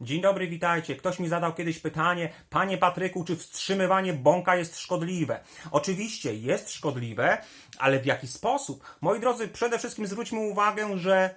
Dzień dobry, witajcie. Ktoś mi zadał kiedyś pytanie, panie Patryku, czy wstrzymywanie bąka jest szkodliwe? Oczywiście jest szkodliwe, ale w jaki sposób? Moi drodzy, przede wszystkim zwróćmy uwagę, że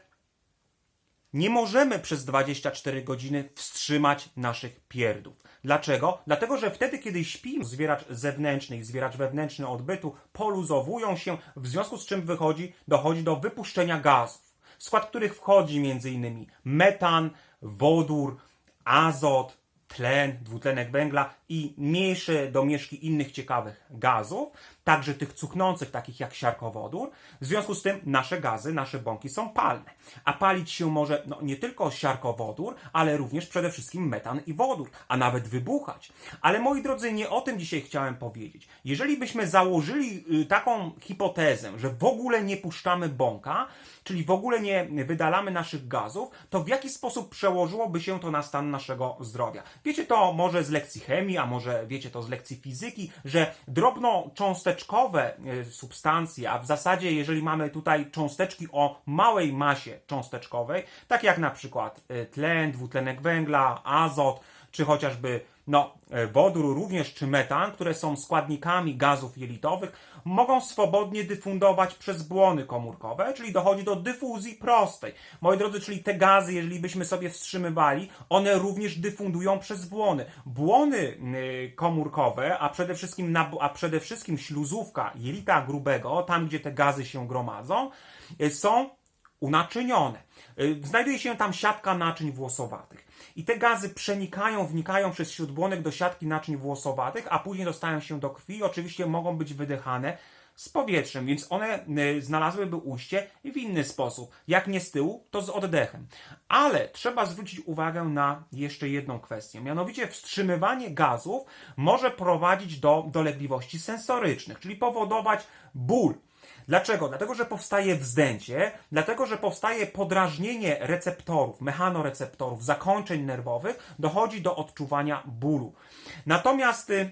nie możemy przez 24 godziny wstrzymać naszych pierdów. Dlaczego? Dlatego, że wtedy, kiedy śpimy, zwieracz zewnętrzny i zwieracz wewnętrzny odbytu poluzowują się, w związku z czym wychodzi, dochodzi do wypuszczenia gazów, w skład których wchodzi m.in. metan, wodór, azot, tlen, dwutlenek węgla i mniejsze domieszki innych ciekawych gazów, także tych cuchnących, takich jak siarkowodór. W związku z tym nasze gazy, nasze bąki są palne. A palić się może no, nie tylko siarkowodór, ale również przede wszystkim metan i wodór, a nawet wybuchać. Ale moi drodzy, nie o tym dzisiaj chciałem powiedzieć. Jeżeli byśmy założyli y, taką hipotezę, że w ogóle nie puszczamy bąka, czyli w ogóle nie wydalamy naszych gazów, to w jaki sposób przełożyłoby się to na stan naszego zdrowia? Wiecie to może z lekcji chemii, a może wiecie to z lekcji fizyki, że drobnocząsteczkowe e, substancje, a w zasadzie jeżeli mamy tutaj cząsteczki o małej masie cząsteczkowej, tak jak na przykład e, tlen, dwutlenek węgla, azot, czy chociażby no, e, wodór również, czy metan, które są składnikami gazów jelitowych, mogą swobodnie dyfundować przez błony komórkowe, czyli dochodzi do dyfuzji prostej. Moi drodzy, czyli te gazy, jeżeli byśmy sobie wstrzymywali, one również dyfundują przez błony. Błony y, komórkowe, a przede wszystkim, a przede wszystkim śluzówka jelita grubego, tam gdzie te gazy się gromadzą, y, są unaczynione. Y, Znajduje się tam siatka naczyń włosowatych. I te gazy przenikają, wnikają przez śródbłonek do siatki naczyń włosowatych, a później dostają się do krwi. Oczywiście mogą być wydychane z powietrzem, więc one y, znalazłyby ujście w inny sposób. Jak nie z tyłu, to z oddechem. Ale trzeba zwrócić uwagę na jeszcze jedną kwestię. Mianowicie wstrzymywanie gazów może prowadzić do dolegliwości sensorycznych, czyli powodować ból. Dlaczego? Dlatego, że powstaje wzdęcie, dlatego, że powstaje podrażnienie receptorów, mechanoreceptorów, zakończeń nerwowych, dochodzi do odczuwania bólu. Natomiast y,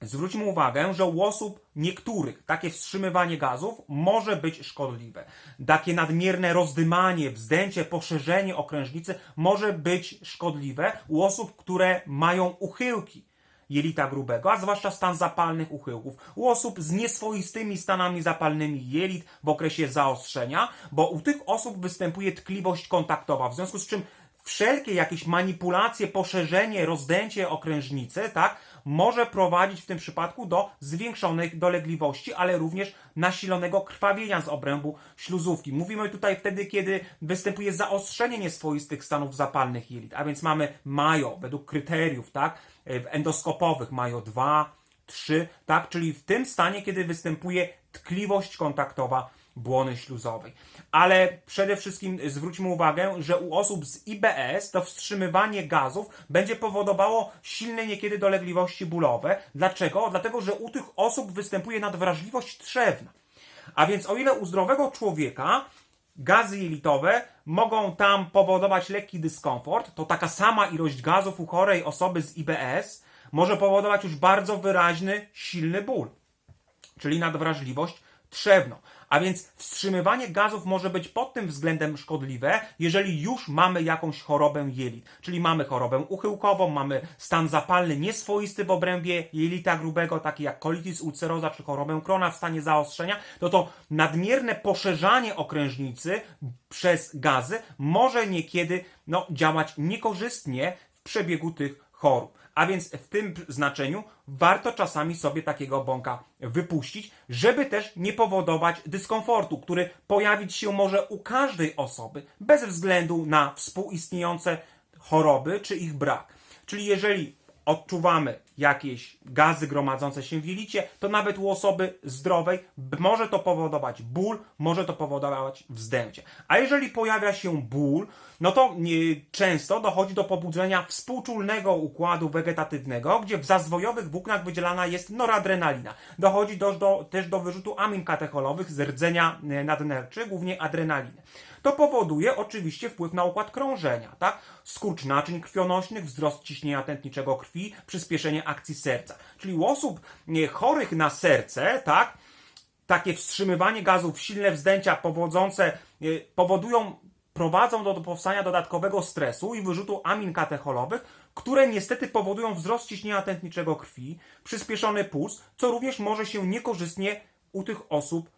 zwróćmy uwagę, że u osób niektórych takie wstrzymywanie gazów może być szkodliwe. Takie nadmierne rozdymanie, wzdęcie, poszerzenie okrężnicy może być szkodliwe u osób, które mają uchyłki jelita grubego, a zwłaszcza stan zapalnych uchyłków. U osób z nieswoistymi stanami zapalnymi jelit w okresie zaostrzenia, bo u tych osób występuje tkliwość kontaktowa, w związku z czym wszelkie jakieś manipulacje, poszerzenie, rozdęcie okrężnicy, tak, może prowadzić w tym przypadku do zwiększonej dolegliwości, ale również nasilonego krwawienia z obrębu śluzówki. Mówimy tutaj wtedy, kiedy występuje zaostrzenie nieswoistych stanów zapalnych jelit, a więc mamy majo, według kryteriów, tak, w endoskopowych majo 2, 3, tak, czyli w tym stanie, kiedy występuje tkliwość kontaktowa błony śluzowej. Ale przede wszystkim zwróćmy uwagę, że u osób z IBS to wstrzymywanie gazów będzie powodowało silne niekiedy dolegliwości bólowe. Dlaczego? Dlatego, że u tych osób występuje nadwrażliwość trzewna. A więc o ile u zdrowego człowieka gazy jelitowe mogą tam powodować lekki dyskomfort, to taka sama ilość gazów u chorej osoby z IBS może powodować już bardzo wyraźny, silny ból, czyli nadwrażliwość trzewną. A więc wstrzymywanie gazów może być pod tym względem szkodliwe, jeżeli już mamy jakąś chorobę jelit. Czyli mamy chorobę uchyłkową, mamy stan zapalny nieswoisty w obrębie jelita grubego, taki jak colitis ulceroza czy chorobę Krona w stanie zaostrzenia, to to nadmierne poszerzanie okrężnicy przez gazy może niekiedy no, działać niekorzystnie w przebiegu tych chorób. A więc w tym znaczeniu warto czasami sobie takiego bąka wypuścić, żeby też nie powodować dyskomfortu, który pojawić się może u każdej osoby bez względu na współistniejące choroby czy ich brak. Czyli jeżeli odczuwamy jakieś gazy gromadzące się w jelicie, to nawet u osoby zdrowej może to powodować ból, może to powodować wzdęcie. A jeżeli pojawia się ból, no to często dochodzi do pobudzenia współczulnego układu wegetatywnego, gdzie w zazwojowych włóknach wydzielana jest noradrenalina. Dochodzi do, do, też do wyrzutu amin katecholowych z rdzenia e, nadnerczy, głównie adrenaliny. To powoduje oczywiście wpływ na układ krążenia, tak? Skurcz naczyń krwionośnych, wzrost ciśnienia tętniczego krwi, przyspieszenie akcji serca. Czyli u osób chorych na serce, tak? Takie wstrzymywanie gazów, silne wzdęcia powodzące, y, powodują prowadzą do powstania dodatkowego stresu i wyrzutu amin katecholowych, które niestety powodują wzrost ciśnienia tętniczego krwi, przyspieszony puls, co również może się niekorzystnie u tych osób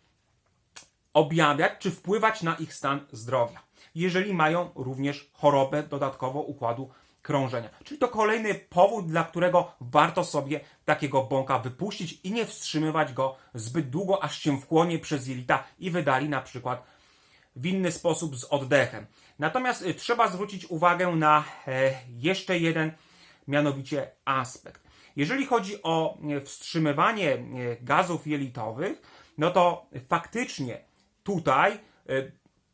objawiać czy wpływać na ich stan zdrowia, jeżeli mają również chorobę dodatkowo układu krążenia. Czyli to kolejny powód, dla którego warto sobie takiego bąka wypuścić i nie wstrzymywać go zbyt długo, aż się wchłonie przez jelita i wydali na przykład w inny sposób z oddechem. Natomiast y, trzeba zwrócić uwagę na e, jeszcze jeden, mianowicie aspekt. Jeżeli chodzi o e, wstrzymywanie e, gazów jelitowych, no to faktycznie tutaj e,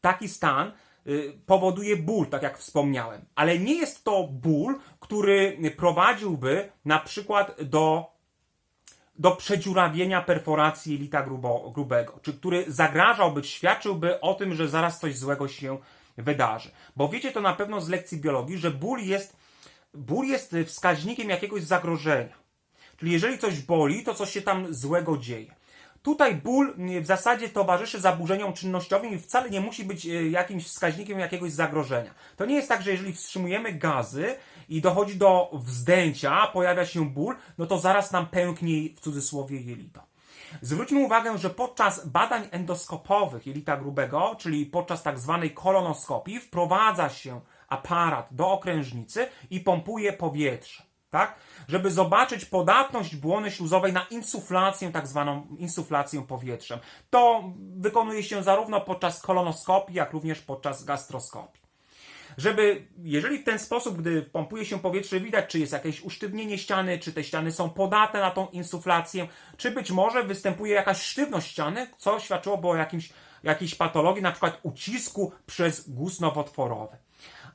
taki stan y, powoduje ból, tak jak wspomniałem. Ale nie jest to ból, który prowadziłby na przykład do do przedziurawienia perforacji jelita grubo, grubego, czy który zagrażałby, świadczyłby o tym, że zaraz coś złego się wydarzy. Bo wiecie to na pewno z lekcji biologii, że ból jest, ból jest wskaźnikiem jakiegoś zagrożenia. Czyli jeżeli coś boli, to coś się tam złego dzieje. Tutaj ból w zasadzie towarzyszy zaburzeniom czynnościowym i wcale nie musi być e, jakimś wskaźnikiem jakiegoś zagrożenia. To nie jest tak, że jeżeli wstrzymujemy gazy i dochodzi do wzdęcia, pojawia się ból, no to zaraz nam pęknie w cudzysłowie jelito. Zwróćmy uwagę, że podczas badań endoskopowych jelita grubego, czyli podczas tak zwanej kolonoskopii, wprowadza się aparat do okrężnicy i pompuje powietrze tak? Żeby zobaczyć podatność błony śluzowej na insuflację, tak zwaną insuflację powietrzem. To wykonuje się zarówno podczas kolonoskopii, jak również podczas gastroskopii. Żeby, jeżeli w ten sposób, gdy pompuje się powietrze, widać, czy jest jakieś usztywnienie ściany, czy te ściany są podatne na tą insuflację, czy być może występuje jakaś sztywność ściany, co świadczyłoby o jakimś, jakiejś patologii, na przykład ucisku przez guz nowotworowy.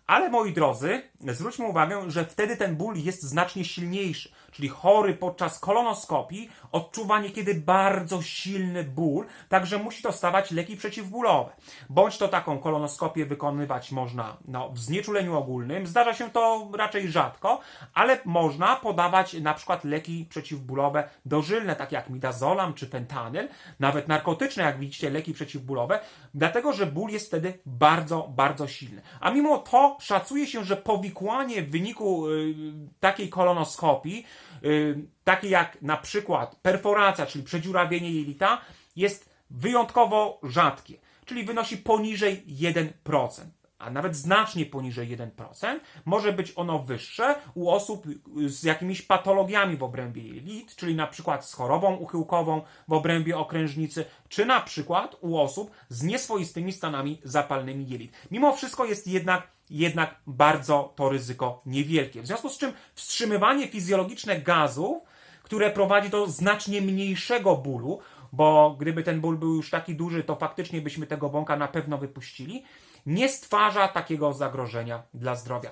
Ale moi drodzy, zwróćmy uwagę, że wtedy ten ból jest znacznie silniejszy. Czyli chory podczas kolonoskopii odczuwa niekiedy bardzo silny ból, także musi dostawać leki przeciwbólowe. Bądź to taką kolonoskopię wykonywać można no, w znieczuleniu ogólnym. Zdarza się to raczej rzadko, ale można podawać na przykład leki przeciwbólowe dożylne, takie jak midazolam czy fentanyl, nawet narkotyczne, jak widzicie, leki przeciwbólowe, dlatego że ból jest wtedy bardzo, bardzo silny. A mimo to szacuje się, że powikłanie w wyniku y, takiej kolonoskopii y, takie jak na przykład perforacja, czyli przedziurawienie jelita, jest wyjątkowo rzadkie, czyli wynosi poniżej 1%, a nawet znacznie poniżej 1%. Może być ono wyższe u osób z jakimiś patologiami w obrębie jelit, czyli na przykład z chorobą uchyłkową w obrębie okrężnicy, czy na przykład u osób z nieswoistymi stanami zapalnymi jelit. Mimo wszystko jest jednak jednak bardzo to ryzyko niewielkie. W związku z czym wstrzymywanie fizjologiczne gazów, które prowadzi do znacznie mniejszego bólu, bo gdyby ten ból był już taki duży, to faktycznie byśmy tego bąka na pewno wypuścili, nie stwarza takiego zagrożenia dla zdrowia.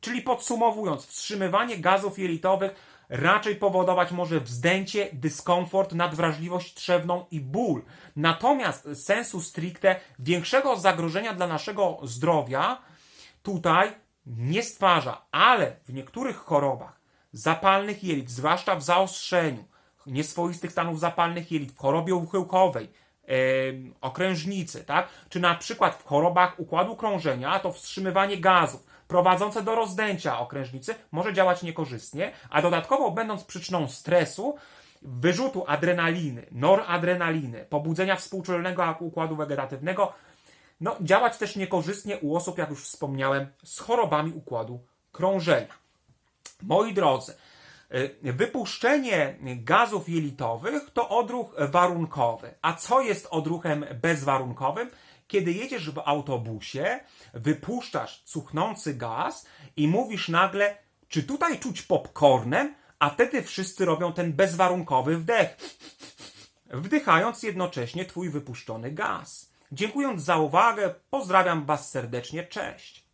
Czyli podsumowując, wstrzymywanie gazów jelitowych raczej powodować może wzdęcie, dyskomfort, nadwrażliwość trzewną i ból. Natomiast sensu stricte większego zagrożenia dla naszego zdrowia tutaj nie stwarza, ale w niektórych chorobach zapalnych jelit, zwłaszcza w zaostrzeniu, nieswoistych stanów zapalnych jelit, w chorobie uchyłkowej, okrężnicy, tak? czy na przykład w chorobach układu krążenia, to wstrzymywanie gazów prowadzące do rozdęcia okrężnicy może działać niekorzystnie, a dodatkowo będąc przyczyną stresu, wyrzutu adrenaliny, noradrenaliny, pobudzenia współczulnego układu wegetatywnego, no, działać też niekorzystnie u osób, jak już wspomniałem, z chorobami układu krążenia. Moi drodzy, wypuszczenie gazów jelitowych to odruch warunkowy. A co jest odruchem bezwarunkowym? Kiedy jedziesz w autobusie, wypuszczasz cuchnący gaz i mówisz nagle, czy tutaj czuć popcornem, a wtedy wszyscy robią ten bezwarunkowy wdech, wdychając jednocześnie twój wypuszczony gaz. Dziękując za uwagę, pozdrawiam Was serdecznie, cześć.